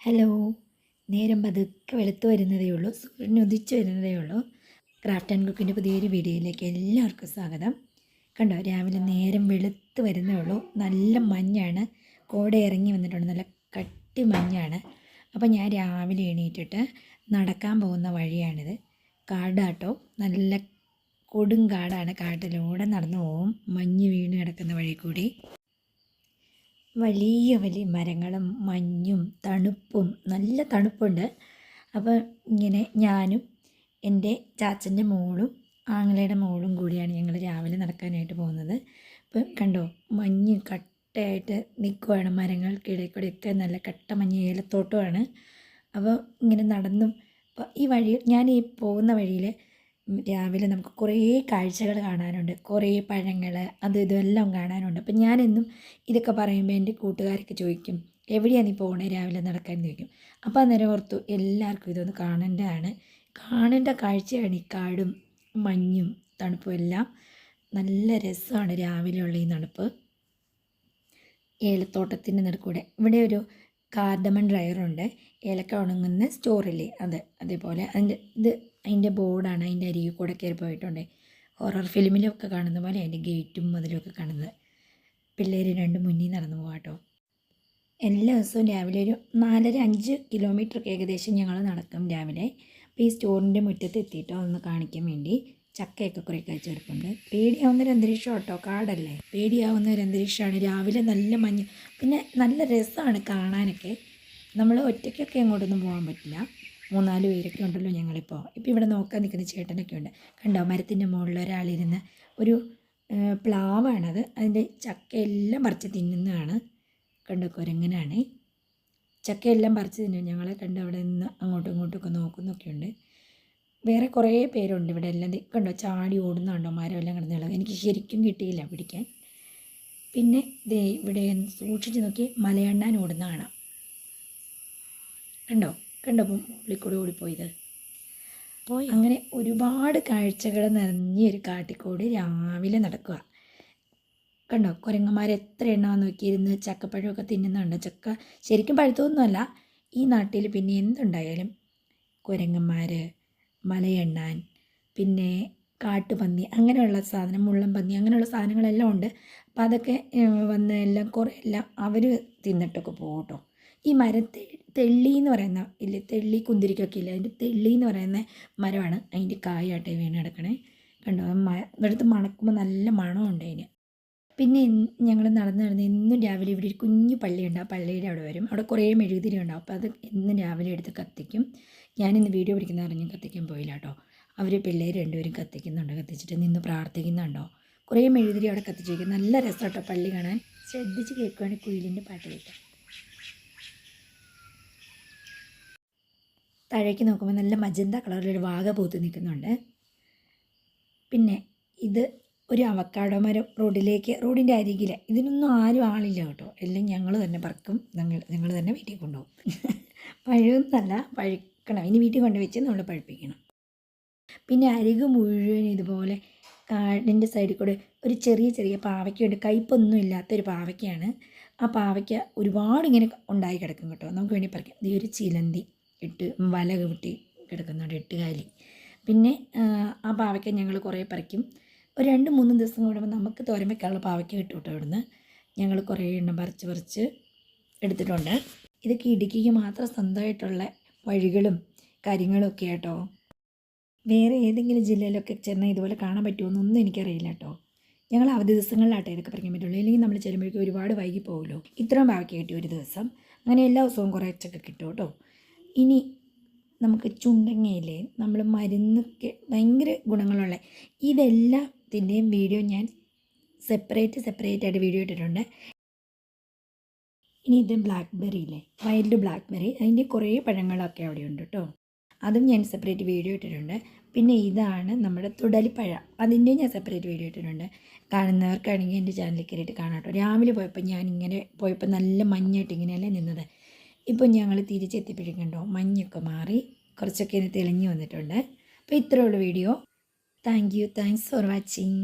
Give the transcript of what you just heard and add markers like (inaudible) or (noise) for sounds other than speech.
Hello. നേരം പതുക്കെ വെളുത്ത് വരുന്നതേ ഉള്ളൂ. സൂര്യൻ ഉദിച്ചു വരുന്നതേ ഉള്ളൂ. ക്രാഫ്റ്റ് ആൻഡ് കുക്കിന്റെ പുതിയൊരു വീഡിയോയിലേക്ക് എല്ലാവർക്കും സ്വാഗതം. കണ്ടോ രാവിലെ നേരം വെളുത്ത് വരുന്നേ ഉള്ളൂ. നല്ല മഞ്ഞാണ്. കോട ഇറങ്ങി വന്നിട്ടുണ്ട്. നല്ല കട്ടി മഞ്ഞാണ്. അപ്പോൾ ഞാൻ രാവിലെ എണീറ്റിട്ട് നടക്കാൻ പോകുന്ന വഴിയാണിത്. കാടാട്ടോ. നല്ല കൊടും കാടാണ്. കാട്ടിലൂടെ നടന്നു പോവും. മഞ്ഞ് വീണ് കിടക്കുന്ന വഴി കൂടി. വലിയ വലിയ മരങ്ങളും മഞ്ഞും തണുപ്പും നല്ല തണുപ്പുണ്ട്. അപ്പോൾ ഇങ്ങനെ ഞാനും എന്റെ ചാച്ചന്റെ മോളും ആങ്ങളയുടെ മോളും കൂടിയാണ് ഞങ്ങൾ രാവിലെ നടക്കാനായിട്ട് പോകുന്നത്. ഇപ്പം കണ്ടോ മഞ്ഞ് കട്ടയായിട്ട് നിൽക്കുവാണ്. മരങ്ങൾക്കിടയിൽ കൂടെയൊക്കെ നല്ല കട്ട മഞ്ഞ് ഏലത്തോട്ടമാണ്. അപ്പോൾ ഇങ്ങനെ നടന്നും ഈ വഴി ഞാൻ ഈ പോകുന്ന വഴിയിൽ രാവിലെ നമുക്ക് കുറേ കാഴ്ചകൾ കാണാനുണ്ട്. കുറേ പഴങ്ങൾ അത് ഇതെല്ലാം കാണാനുണ്ട്. അപ്പം ഞാനെന്നും ഇതൊക്കെ പറയുമ്പോൾ എന്റെ കൂട്ടുകാരൊക്കെ ചോദിക്കും എവിടെയാണ് നീ പോകണേ രാവിലെ നടക്കാൻ? ചോദിക്കും. അപ്പോൾ അന്നേരം ഓർത്തു എല്ലാവർക്കും ഇതൊന്ന് കാണേണ്ടതാണ്. കാണേണ്ട കാഴ്ചയാണ് ഈ കാടും മഞ്ഞും തണുപ്പും എല്ലാം. നല്ല രസമാണ് രാവിലെയുള്ള ഈ തണുപ്പ്. ഏലത്തോട്ടത്തിന്റെ നടുക്കൂടെ. ഇവിടെ ഒരു കാർഡമൺ ഡ്രയറുണ്ട്. ഏലക്ക ഉണങ്ങുന്ന സ്റ്റോറില്ലേ അത്. അതേപോലെ അതിന്റെ ഇത് അതിന്റെ ബോർഡാണ് അതിന്റെ അരികിൽ കൂടെ കയറി പോയിട്ടുണ്ട്. ഹൊറർ ഫിലിമിലൊക്കെ കാണുന്ന പോലെ അതിന്റെ ഗേറ്റും മുതലൊക്കെ കാണുന്നത്. പിള്ളേർ രണ്ട് മുന്നിൽ നടന്നു പോകാട്ടോ എല്ലാ ദിവസവും രാവിലെ ഒരു നാലര അഞ്ച് കിലോമീറ്ററൊക്കെ ഏകദേശം ഞങ്ങൾ നടക്കും രാവിലെ. അപ്പോൾ ഈ സ്റ്റോറിന്റെ മുറ്റത്ത് എത്തിയിട്ടോ ഒന്ന് കാണിക്കാൻ വേണ്ടി ചക്കയൊക്കെ കുറേ കഴിച്ചെടുപ്പുണ്ട്. പേടിയാവുന്ന ഒരു അന്തരീക്ഷം കേട്ടോ കാടല്ലേ? പേടിയാവുന്ന ഒരു അന്തരീക്ഷമാണ്. രാവിലെ നല്ല മഞ്ഞ് പിന്നെ നല്ല രസമാണ് കാണാനൊക്കെ. നമ്മൾ ഒറ്റയ്ക്കൊക്കെ എങ്ങോട്ടൊന്നും പോകാൻ പറ്റില്ല. മൂന്നാൽ പേരൊക്കെ ഉണ്ടല്ലോ ഞങ്ങളിപ്പോൾ ഇപ്പോൾ ഇവിടെ നോക്കാൻ നിൽക്കുന്ന ചേട്ടനൊക്കെ ഉണ്ട്. കണ്ടോ? മരത്തിന്റെ മുകളിൽ ഒരാളിരുന്ന് ഒരു പ്ലാവാണത്. അതിന്റെ ചക്കയെല്ലാം പറിച്ച് തിന്നുന്നതാണ്. കണ്ടോ? കുരങ്ങനാണേ. ചക്കയെല്ലാം പറിച്ച് തിന്നും. ഞങ്ങളെ കണ്ട്? അവിടെ നിന്ന് അങ്ങോട്ടും ഇങ്ങോട്ടും ഒക്കെ നോക്കുന്നൊക്കെയുണ്ട് വേറെ കുറേ പേരുണ്ട് ഇവിടെ എല്ലാം. കണ്ടോ? ചാടി ഓടുന്നുണ്ടോ മരം എല്ലാം കിടന്നുള്ളത് എനിക്ക് ശരിക്കും കിട്ടിയില്ല പിടിക്കാൻ. പിന്നെ ദേ ഇവിടെ സൂക്ഷിച്ച് നോക്കി മലയണ്ണാൻ ഓടുന്ന കാണാം. കണ്ടോ? കണ്ടോ പുള്ളിക്കൂടി കൂടെ ഓടിപ്പോയത്. പോയി? അങ്ങനെ ഒരുപാട് കാഴ്ചകൾ നിറഞ്ഞൊരു കാട്ടിക്കൂടി രാവിലെ നടക്കുക. കണ്ടോ? കുരങ്ങന്മാർ എത്ര എണ്ണമാണെന്ന് നോക്കിയിരുന്ന് ചക്കപ്പഴമൊക്കെ തിന്നുന്നുണ്ട്. ചക്ക ശരിക്കും പഴുത്തൊന്നുമല്ല ഈ നാട്ടിൽ പിന്നെ എന്തുണ്ടായാലും കുരങ്ങന്മാർ മലയെണ്ണാൻ പിന്നെ കാട്ടുപന്നി അങ്ങനെയുള്ള സാധനം മുള്ളൻ പന്നി അങ്ങനെയുള്ള സാധനങ്ങളെല്ലാം ഉണ്ട്. അപ്പോൾ അതൊക്കെ വന്ന് എല്ലാം കുറേ എല്ലാം അവർ തിന്നിട്ടൊക്കെ പോകും കേട്ടോ. ഈ മരത്തെ തെള്ളി എന്ന് പറയുന്ന ഇല്ലേ തെള്ളി കുന്തിരിക്കൊക്കെ ഇല്ല അതിന്റെ തെള്ളി എന്ന് പറയുന്ന മരമാണ് അതിന്റെ കായാട്ടെ വീണ് കിടക്കണേ. കണ്ടോ മ ഇവിടുത്തെ മണക്കുമ്പോൾ നല്ല മണമുണ്ട് അതിന്. പിന്നെ ഞങ്ങൾ നടന്ന് നടന്ന് എന്നും രാവിലെ ഇവിടെ ഒരു കുഞ്ഞു പള്ളിയുണ്ട് ആ പള്ളിയുടെ അവിടെ വരും. അവിടെ കുറേ മെഴുകുതിരി ഉണ്ടാവും അപ്പോൾ അത് എന്നും രാവിലെ എടുത്ത് കത്തിക്കും. ഞാനിന്ന് വീഡിയോ പിടിക്കുന്ന അറിഞ്ഞ് കത്തിക്കാൻ പോയില്ല കേട്ടോ. അവർ പിള്ളേർ രണ്ടുപേരും കത്തിക്കുന്നുണ്ട് കത്തിച്ചിട്ട് നിന്ന് പ്രാർത്ഥിക്കുന്നുണ്ടോ. കുറേ മെഴുകുതിരി അവിടെ കത്തിച്ചിരിക്കും നല്ല രസം കേട്ടോ പള്ളി കാണാൻ. ശ്രദ്ധിച്ച് കേൾക്കുവാണെങ്കിൽ കുയിലിന്റെ പാട്ട് കേൾക്കാം താഴേക്ക് നോക്കുമ്പോൾ നല്ല മജന്ത കളറിലൊരു വാഗ പൂത്ത് നിൽക്കുന്നുണ്ട്. പിന്നെ ഇത് ഒരു അവക്കാടോ മരം റോഡിലേക്ക് റോഡിന്റെ അരികിൽ ഇതിനൊന്നും ആരും ആളില്ല കേട്ടോ. എല്ലാം ഞങ്ങൾ തന്നെ പറക്കും. ഞങ്ങൾ ഞങ്ങൾ തന്നെ വീട്ടിൽ കൊണ്ടുപോകും. (laughs) പഴുന്നല്ല പഴുക്കണം. ഇനി വീട്ടിൽ കൊണ്ട് വെച്ച് നമ്മൾ പഴുപ്പിക്കണം. പിന്നെ അരികു മുഴുവൻ ഇതുപോലെ കാടിന്റെ സൈഡിൽ കൂടെ ഒരു ചെറിയ ചെറിയ പാവയ്ക്കുണ്ട്. കയ്പൊന്നും ഇല്ലാത്തൊരു പാവയ്ക്കാണ്. ആ പാവയ്ക്ക ഒരുപാട് ഇങ്ങനെ ഉണ്ടായി കിടക്കും കേട്ടോ. നമുക്ക് വേണ്ടി പറിക്കാം. ഈ ഒരു ചിലന്തി. ഇട്ട് വല കൂട്ടി കിടക്കുന്നുണ്ട് എട്ടുകാലി പിന്നെ ആ പാവയ്ക്ക ഞങ്ങൾ കുറേ പറിക്കും. ഒരു രണ്ട് മൂന്ന് ദിവസം കൂടുമ്പോൾ നമുക്ക് തോരൻ വെക്കാനുള്ള പാവയ്ക്ക കിട്ടും ഇവിടുന്ന് ഞങ്ങൾ കുറേ എണ്ണം പറിച്ച് പറിച്ച് എടുത്തിട്ടുണ്ട്. ഇതൊക്കെ ഇടുക്കിക്ക് മാത്രം സ്വന്തമായിട്ടുള്ള വഴികളും കാര്യങ്ങളും ഒക്കെ കേട്ടോ വേറെ ഏതെങ്കിലും ജില്ലയിലൊക്കെ ചെന്നാൽ ഇതുപോലെ കാണാൻ പറ്റുമോയെന്നൊന്നും എനിക്കറിയില്ല കേട്ടോ. ഞങ്ങൾ അവധി ദിവസങ്ങളിലാട്ടെ ഇതൊക്കെ പറിക്കാൻ പറ്റുള്ളൂ. അല്ലെങ്കിൽ നമ്മൾ ചെല്ലുമ്പോഴേക്കും ഒരുപാട് വൈകി പോകുമല്ലോ ഇത്രയും ബാക്കി കിട്ടി ഒരു ദിവസം. അങ്ങനെ എല്ലാ ദിവസവും കുറച്ചൊക്കെ കിട്ടും കേട്ടോ. ഇനി നമുക്ക് ചുണ്ടങ്ങയില്ലേ നമ്മൾ മരുന്നൊക്കെ ഭയങ്കര ഗുണങ്ങളുള്ള ഇതെല്ലാത്തിന്റെയും വീഡിയോ ഞാൻ സെപ്പറേറ്റ് സെപ്പറേറ്റ് ആയിട്ട് വീഡിയോ ഇട്ടിട്ടുണ്ട്. ഇനി ഇത് ബ്ലാക്ക് ബെറി ഇല്ലേ വൈൽഡ് ബ്ലാക്ക്ബെറി. അതിന്റെ കുറേ പഴങ്ങളൊക്കെ അവിടെ ഉണ്ട് കേട്ടോ. അതും ഞാൻ സെപ്പറേറ്റ് വീഡിയോ ഇട്ടിട്ടുണ്ട്. പിന്നെ ഇതാണ് നമ്മുടെ തുടലിപ്പഴം അതിന്റെയും ഞാൻ സെപ്പറേറ്റ് വീഡിയോ ഇട്ടിട്ടുണ്ട്. കാണുന്നവർക്കാണെങ്കിൽ എന്റെ ചാനലിൽ കയറിയിട്ട് കാണാം കേട്ടോ. രാവിലെ പോയപ്പോൾ ഞാൻ ഇങ്ങനെ പോയപ്പോൾ നല്ല മഞ്ഞായിട്ട് ഇങ്ങനെയല്ലേ നിന്നത്. ഇപ്പോൾ ഞങ്ങൾ തിരിച്ചെത്തിപ്പിടിക്കണ്ടോ മഞ്ഞൊക്കെ മാറി കുറച്ചൊക്കെ തെളിഞ്ഞു വന്നിട്ടുണ്ട്. അപ്പോൾ ഇത്രയുള്ള video. Thank you thanks for watching